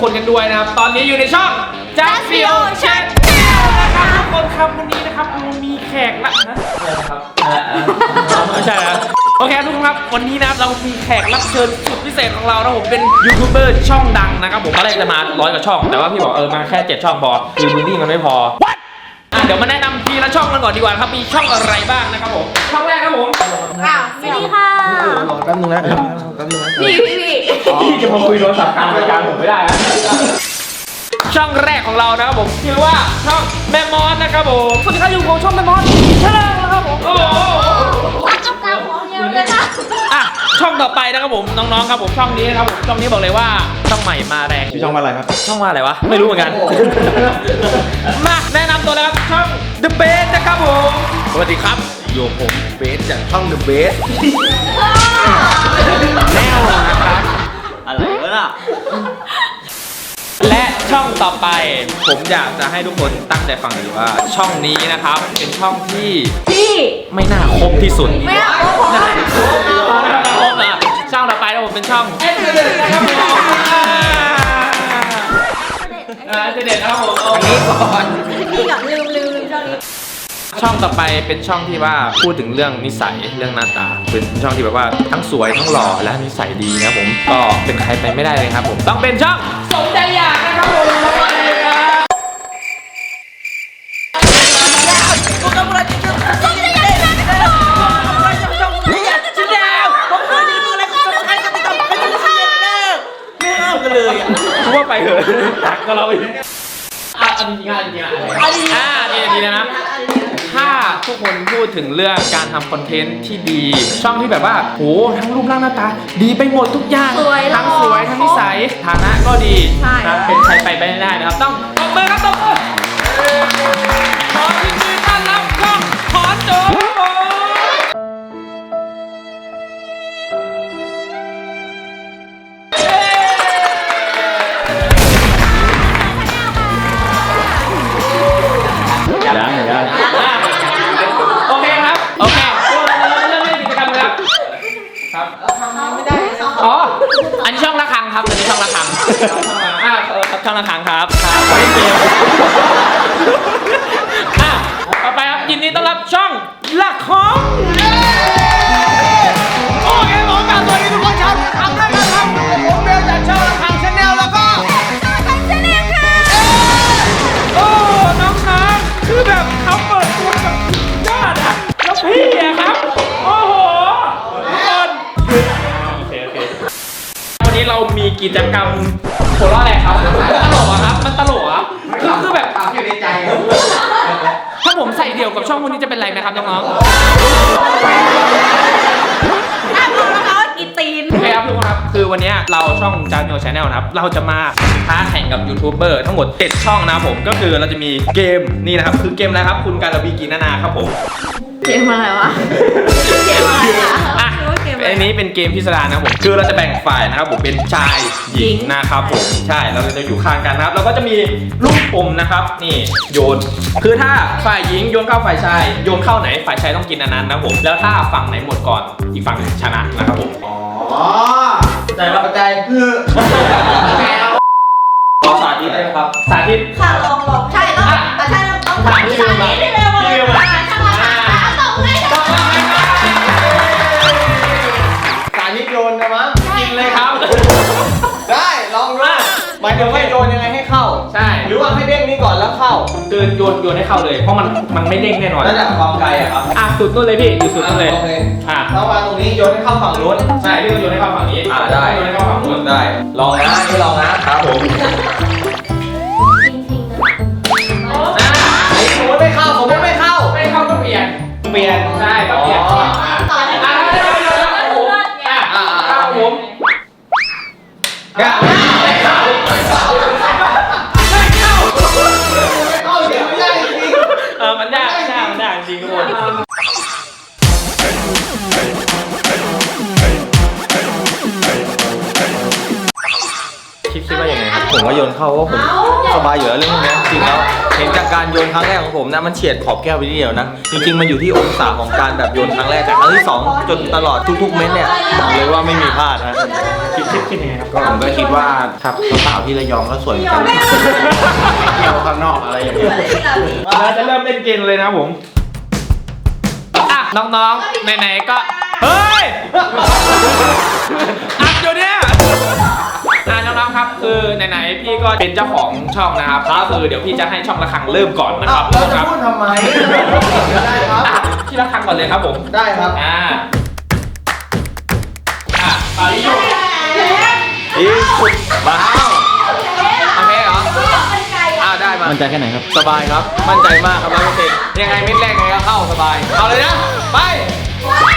คนกันด้วยนะครับ ตอนนี้อยู่ในช่องจัสฟิโอชานะครับทุกคนครับวันนี้นะครับเรามีแขกละนะอะไรนะครับไม่ใช่นะโอเคทุกคนครับวันนี้นะครับเรามีแขกรับเชิญสุดพิเศษของเรานะผมเป็นยูทูบเบอร์ช่องดังนะครับผมตอนแรกจะมาร้อยกว่าช่อง แต่ว่าพี่บอกเออมาแค่เจ็ดช่องพอคือพื้นที่มันไม่พอ อะเดี๋ยวมาแนะนำทีละช่องกันก่อนดีกว่านะครับมีช่องอะไรบ้างนะครับผมช่องแรกครับผมอ้าวสวัสดีค่ะ รอแป๊บนึงนะแป๊บนึงนะพี่พี่พี่พี่จะมาคุยโทรศัพท์กลางรายการผมไม่ได้นะช่องแรกของเรานะครับผมชื่อว่าช่องแมมมอสนะครับผมสวัสดีครับอยู่กับช่องแมมมอสชาแนลนะครับผมโอ้โหพักกับ ตาของเยอะเลยค่ะอะช่องต่อไปนะครับผมน้องๆครับผมช่องนี้นะครับผมช่องนี้บอกเลยว่าช่องใหม่มาแรงชื่อช่องว่าอะไรครับ ช่องว่าอะไรวะไม่รู้เหมือนกัน มาแนะนำตัวแล้วครับช่อง The Base นะครับผมสวัสดีครับอยู่กับผมเบสจากช่อง The b a s แนวนะครับอะไรวะน่ะและ ช่องต่อไป ผมอยากจะให้ทุกคนตั้งใจฟังดีว่าช่องนี้นะครับ เป็นช่องที่พี่ไม่น่าคบที่สุดไม่เอาผมน่าคบนะช่องต่อไปนะผมเป็นช่องเอ็นเด็ดนะครับผมอ่าเด็ดนะครับผมเอานี้ก่อนพี่กับลืมลืมลืมช่องนี้ ช่องต่อไปเป็นช่องที่ว่าพูดถึงเรื่องนิสัยเรื่องหน้าตา เป็นช่องที่แบบว่าทั้งสวยทั้งหล่อและนิสัยดีนะผมก็เป็นใครไปไม่ได้เลยครับ ผมต้องเป็นช่องสมใจอยากนะครับผมไม่ห้ามกันเลยอะคิดว่าไปเถอะตักกับเราอีกอะอันจริงๆอะจริงๆอะอะจริงๆนะครับ ทุกคนพูดถึงเรื่องการทำคอนเทนต์ที่ดี ช่องที่แบบว่าโหทั้งรูปร่างหน้าตา ดีไปหมดทุกอย่างสวยทั้งสวยทั้งนิสัยฐานะก็ดีใช่ นะเป็นใครไปไม่ได้นะครับ ต้องตบมือครับตบมือ อ๋อ อันนี้ช่องละครังครับ อันนี้ช่องละครังอ่าเออครับช่องละครังครับ ครับไว้เกมอะต่อไปครับยินดีต้อนรับช่องละคร กิจกรรมหัวเราะอะไรครับตลกอะครับ มันตลกอะคือคือแบบ ถามอยู่ในใจถ้าผมใส่เดี่ยวกับช่องพวกนี้จะเป็นไรไหมครับน้องๆถ้าบอกแล้วเขากินตีนโอเคครับทุกคนครับคือวันนี้เราช่องจานโนชาแนลนะครับ เราจะมาท้าแข่งกับยูทูบเบอร์ทั้งหมด 7 ช่องนะครับผมก็คือเราจะมีเกมนี่นะครับ คือเกมอะไรครับ คุณการบีกีนานาครับผม เกมอะไรวะ เกมอะไรอะ อะคิดว่าเกมอะไรอันนี้เป็นเกมพิสดารนะครับผมคือเราจะแบ่งฝ่ายนะครับผมเป็นชายหญิงนะครับผมใช่เราจะอยู่ข้างกันนะครับแล้วก็จะมีลูกอมนะครับนี่โยน คือถ้าฝ่ายหญิงโยนเข้าฝ่ายชายโยนเข้าไหนฝ่ายชายต้องกินอันนั้นนะครับผมแล้วถ้าฝั่งไหนหมดก่อนอีกฝั่งหนึ่งชนะนะครับผมอ๋อใจปะเข้าใจคือขอสาธิตได้ไหมครับสาธิตค่ะ ถึงว่าโยนยังไงให้เข้า ใช่ หรือว่าให้เด้งนี้ก่อนแล้วเข้าคือโยนโยนให้เข้าเลย เพราะมันมันไม่เด้งแน่นอนแล้วจากความไกลอะครับอะสุดนู่นเลยพี่อยู่สุดนู่นเลยโอเคอะถ้าวางตรงนี้โยนให้เข้าฝั่งนู้น ใช่พี่ต้องโยนให้เข้าฝั่งนี้อ่าได้ โยนให้เข้าฝั่งนู้นได้ ลองนะนี่ลองนะครับผมอะไอ้สมมติไม่เข้าสมมติไม่เข้า ไม่เข้าก็เปลี่ยน เปลี่ยน ใช่ก็เปลี่ยน เข้าว่าผมเอาสสบายอยู่แล้วเรื่องพวกเนี้ยจริงแล้วเห็นจากการโยนครั้งแรกของผมนะมันเฉียดขอบแก้วไปนิดเดียวนะจริงๆมันอยู่ที่องศาของการแบบโยนครั้งแรกแต่ครั้งที่สองจนตลอดทุกๆ เม็ดเนี่ยบอกเลยว่าไม่มีพลาดนะคิดคิดคิดยังไงครับก็ผมก็คิดว่าครับสาวๆที่ระยองก็สวยเหมือนกันเที่ยวข้างนอกอะไรอย่างเงี้ยเราจะเริ่มเล่นเกมเลยนะครับผมอะน้องๆไหนๆก็เฮ้ยอัดอยู่เนี่ย อะน้องๆครับคือไหนๆพี่ก็เป็นเจ้าของช่องนะครับก็คือเดี๋ยวพี่จะให้ช่องละครังเริ่มก่อนนะครับเราจะครับพูดทำไมได้ครับ อะพี่ละครังก่อนเลยครับผมได้ครับอ่าอะตอนนี้อยู่อีกสุดมาโอเคเหรออ่าได้มามั่นใจแค่ไหนครับ สบายครับ มั่นใจมากครับร้อยเปอร์เซ็นต์ยังไงเม็ดแรกไงก็เข้าสบาย เอาเลยนะ ไปไม่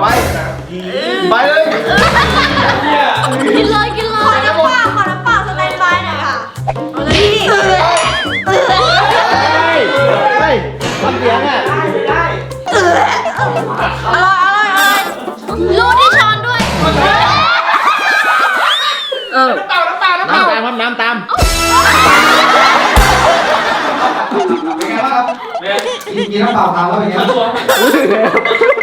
ไปไปเลย กินเลยกินเลยขอน้ำเปล่าขอน้ำเปล่าสแตนบายหน่อยค่ะเอาเลยพี่เฮ้ยทำเสียงอะอร่อยอร่อยอร่อยรูดที่ช้อนด้วยเออเปล่าน้ำเปล่าน้ำเปน้ำล่าตามครับน้ำตามเป็นไงบ้างครับกินน้ำเปล่าทำแล้วเป็นไง Oh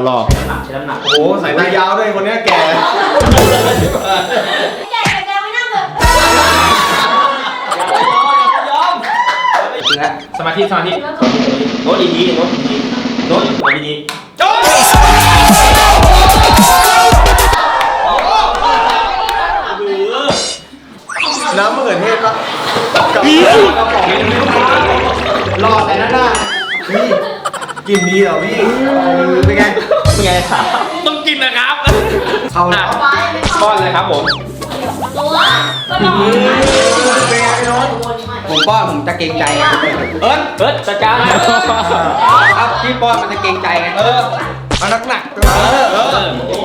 มมาแล้วรอรอโอ้โหสายตายาวด้วยคนเนี้ยแก่แกแกไม่นั่งเลยสมาธิสมาธิโน้ตดีๆโน้ตดีๆโน้ตดีโจ้น้ำมะเขือเทศปะกับกระป๋องรอดแต่นั่นน่ะนี่ กินดีเหรอพี่เป็นไงๆเป็นไงครับต้องกินนะครับเข้าแล้อะวก้อนเลยครับผมตัวก็นอนเป็นไงพี่โน้ตผมป้อนผมจะเกรงใจไงเอิร์ธเอิร์ดจัดการครับพี่ป้อนมันจะเกรงใจไงเออมันหนักหนักๆเออเออโอ้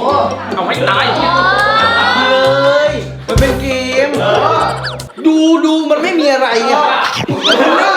เอาให้ตายเลยมันเป็นเกมดูดูมันไม่มีอะไรอะมันไม่มีอะไรถึง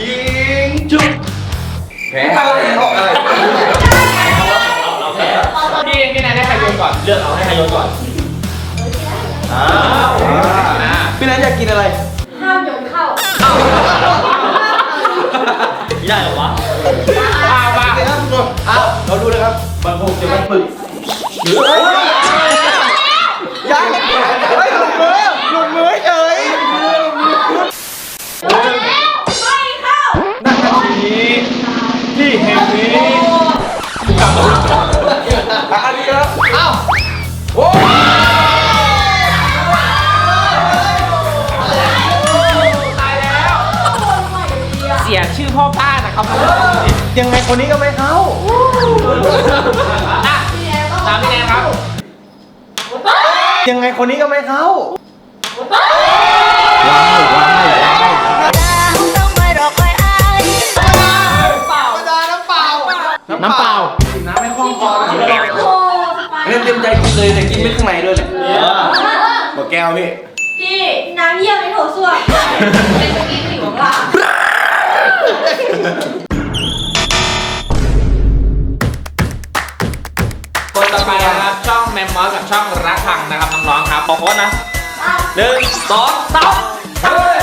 ยิงจุ๊บแพ้อะไรอะไรเราแพ้พี่เองพี่นายได้ใครโยนก่อน เลือกเอาให้ใครโยนก่อนอ้าวพี่นันอยากกินอะไร ห้ามโยนเข้าไม่ได้หรอวะว้าวว้าเราดูนะครับมันคงจะมันปึก ตายแล้ว เสียชื่อพ่อป้านะครับยังไงคนนี้ก็ไม่เข้าอะตามพี่แนนครับ ยังไงคนนี้ก็ไม่เข้าต้องไม่รอคอยอายน้ำเปล่า เต็มใจกินเลยแต่กินไม่ข้างในด้วยเลยหมดแก้วพี่พี่น้ำเยี่ยมในโถส้วมเป็นสกีผิวของเราคนต่อไปนะครับช่องแมมมอสกับช่องรักพังนะครับน้องๆครับขอโค้ดนะหนึ่งสองสามเฮ้ย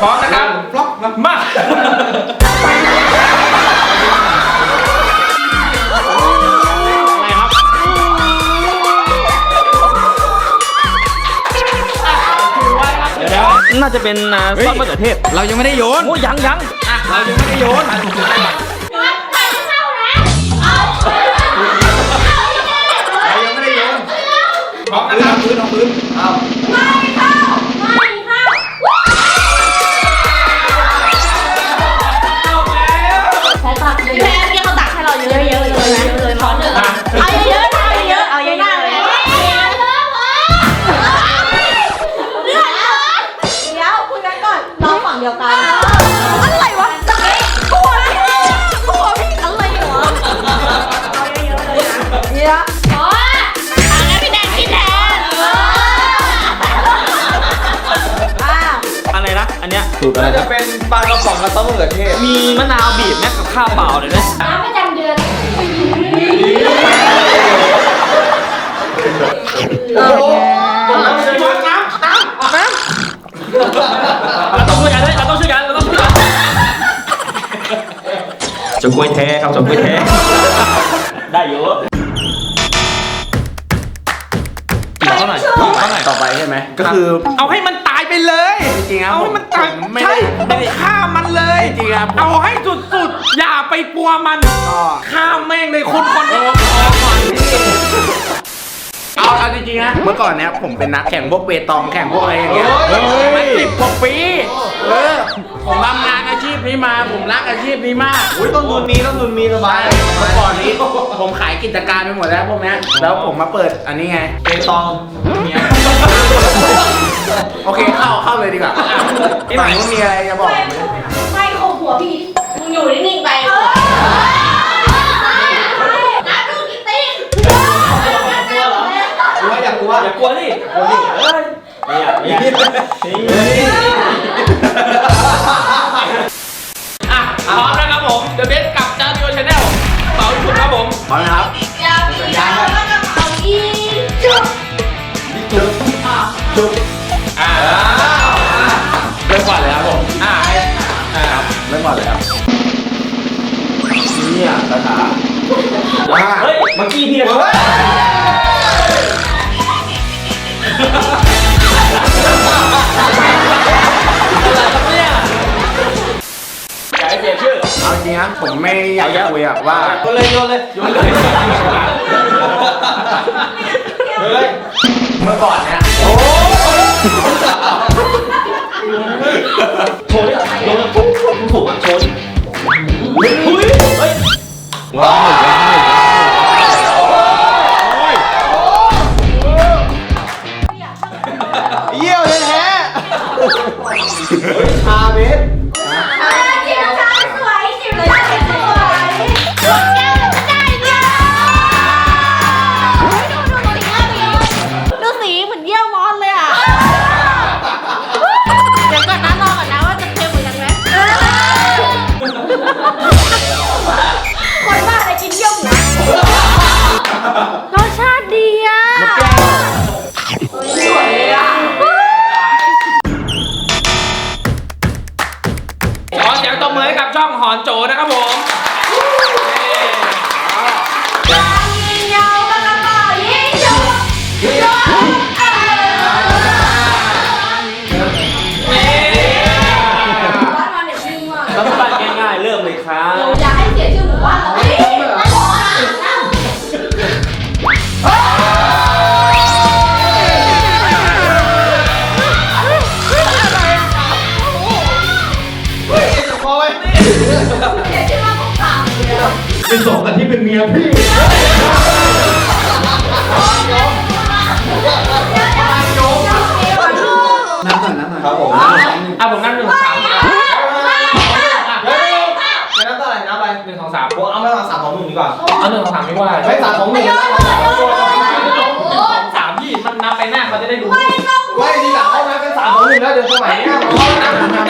พร้อมนะครับบล็อกมามาอะไรครับเดี๋ยวนะน่าจะเป็นอ่าซอสมะเขือเทศเรายังไม่ได้โยน โอ้ยังยังอะเรายังไม่ได้โยน มะเขือเทศมีมะนาวบีบแม็กกับข้าวเปล่าเลยนะน้ำประจำเดือนโอ้โหน้ำน้ำน้ำน้ำน้เราต้องช่วยกันเลยเราต้องช่วยกันเราต้องช่วยกันจะกล้วยแท้ครับจะกล้วยแท้ได้เย ต่อไปใช่ไหมก็คือำเอาให้มันตายไปเลยจริงๆครับเอาให้มันตายผมไม่ใช่ได้ต้องฆ่ามันเลยจริงๆครับเอาให้สุดๆ อย่าไปกลัวมันฆ่าแม่งเลยคนคนนี้เอาเอาจริงๆนะเมื่อก่อนเนี้ยผมเป็นนักแข่งพวกเปตองแข่งพวกอะไรอย่างเงี้ยมันสิบกว่าปีเออผมทำงานอาชีพนี้มาผมรักอาชีพนี้มาก อุ้ยต้นทุนมีต้นทุนมีสบายเมื่อก่อนนี้ผมขายกิจการไปหมดแล้วพวกเนี้ยแล้วผมมาเปิดอันนี้ไง เปตองเนี่ย โอเคเข้าเข้าเลยดีกว่าฝั่งนู้นมีอะไรจะบอกไหมไม่ข่มหัวพี่มึงอยู่นิ่งๆไปน้ำดูกินตีนกลัวอย่ากลัวอย่ากลัวดิเฮ้ยไม่อยากไม่อยากอะพร้อมนะครับผม The Best กับจาริโอชาแนลเป่าชุดครับผมพร้อมนะครับ่าเฮ้ยมังอกี้พี่นะครับอยากให้เปลี่ยนชื่อเอาจริงนะผมไม่อยากจะคุยอะว่า โยนเลยโยนเลยโยนเลยเมื่อก่อนเนี่ยโอ้โหโยนโย บ้านง่ายๆเริ่มเลยครับอย่าให้เสียชื่อหมู่บ้านเราเฮ้ยนั่นหรอนั่นเสียชื่อบ้านของเราเลยอะเป็นสองกันที่เป็นเมียพี่เดี๋ยวเดี๋ยวเดี๋ยวเดี๋ยว นับก่อนนับก่อนครับผม อะผมนั่งหนึ่งสอง งสองสามไม่ว่าไม่สามของหนึ่งสามพี่มันนับไปหน้าเขาจะได้รู้ไม่ทีหลังเขานับเป็นสามของหนึ่งแล้วเดี๋ยวสมัยเนี้ยเขานับ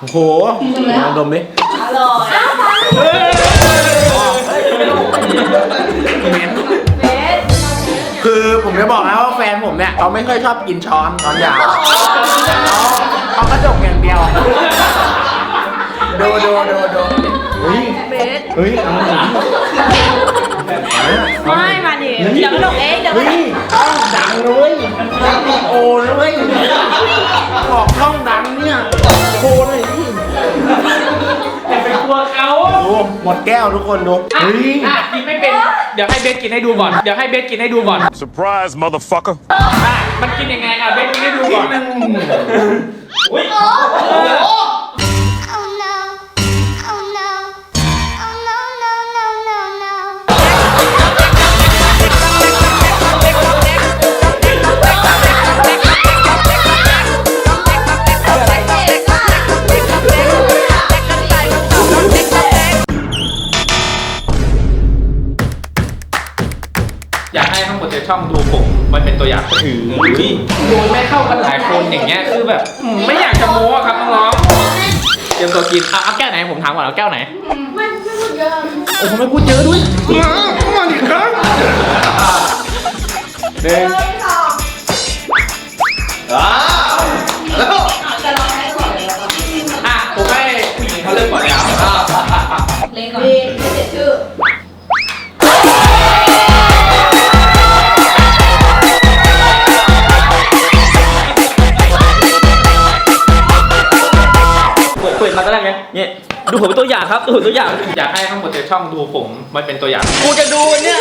โอ้โหลองดมดิอร่อยเบสคือผมจะบอกนะว่าแฟนผมเนี่ยเขาไม่ค่อยชอบกินช้อนช้อนยาวเขากระจกอย่างเดียวดูดูดูดูเบสเฮ้ยเอาหนึ่งไม่มาดิเดี๋ยวกระดกเองเดี๋ยวกระดกดังเลยดังติดโอเลยบอกช่องดังเนี่ยโคเลยนี่ อย่าไปกลัวเขาดูหมดแก้วทุกคนดูอะอะกินไม่เป็น เดี๋ยวให้เบสกินให้ดูก่อน เดี๋ยวให้เบสกินให้ดูก่อน Surprise, motherfucker. อะมันกินยังไงอะเบสกินให้ดูก่อนอุ้ย Oh no. Oh ตัวอย่างถือดูไม่เข้ากันหลายคนอย่างเงี้ยคือแบบอืมไม่อยากจะโม้อะครับน้องๆเตรียมตัวกินอะเอาแก้วไหนผมถามก่อนเอาแก้วไหนไม่ไม่พูดเยอะโอ้โหไม่พูดเยอะด้วยมามาดิครับหนึ่ง เนี่ยดูผมเป็นตัวอย่างครับดูผมเป็นตัวอย่าง อยากให้ทั้งหมดในช่องดูผมไว้เป็นตัวอย่าง กูจะดูเนี่ย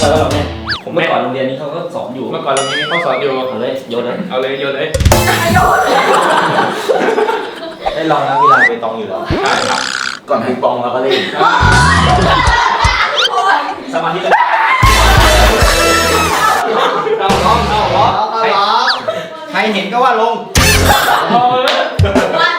แล้วเราเนี่ยผมเมื่อก่อนโรงเรียนนี้เขาก็สอนอยู่เมื่อก่อนเรามีข้อสอนอยู่เอาเลยโยนเลยเอาเลยโยนเลยได้ลองนะเวลาไปตองอยู่แล้วใช่ครับก่อนปิงปองเราก็เล่นสมาธิเอาล้อเอาล้อเอาล้อใครเห็นก็ว่าลง เอาเลยวา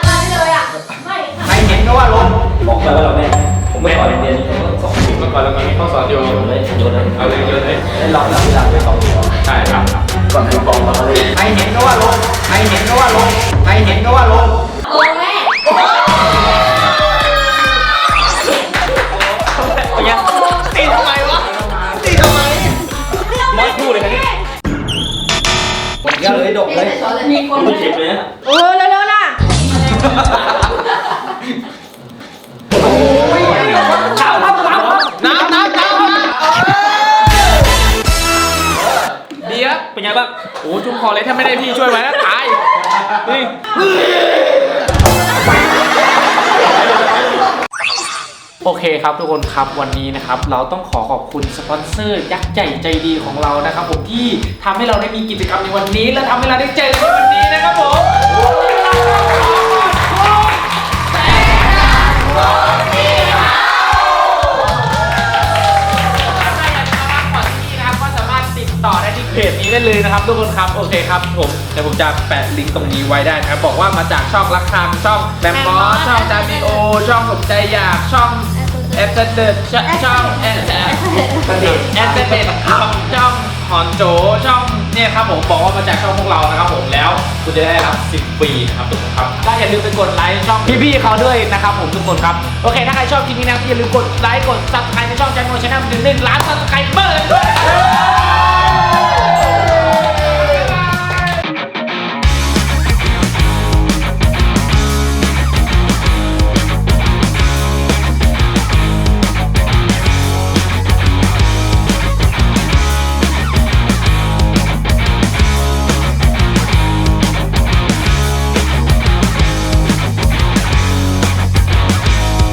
อ้จุ่มคอเลยถ้าไม่ได้พี่ช่วยไว้นะตายนี่โอเคครับทุกคนครับวันนี้นะครับเราต้องขอขอบคุณสปอนเซอร์ยักษ์ใหญ่ใจดีของเรานะครับผมที่ทำให้เราได้มีกิจกรรมในวันนี้ และทำให้เราได้เจอกันในวันนี้นะครับผมก็ เพจนี้ได้เลยนะครับ ทุกคนครับ โอเคครับผมเดี๋ยวผมจะแปะลิงก์ตรงนี้ไว้ได้นะครับ บอกว่ามาจากช่องรักคางช่องแบมบอสช่องจามิโอ ช่องสมใจอยาก ช่องแอปเดตช่องแอปเดตแอปเดตครับช่องหอนโจช่องเนี่ยครับผมบอกว่ามาจากช่องพวกเรานะครับผมแล้วคุณจะได้รับ10ฟรีนะครับทุกคนครับก็อย่าลืมไปกดไลค์ช่องพี่ๆเขาด้วยนะครับผมทุกคนครับโอเคถ้าใครชอบคลิปนี้นะก็อย่าลืมกดไลค์กดซับสไครต์ในช่องแจ็คโมชแนลถึงหนึ่งล้านซับสไครต์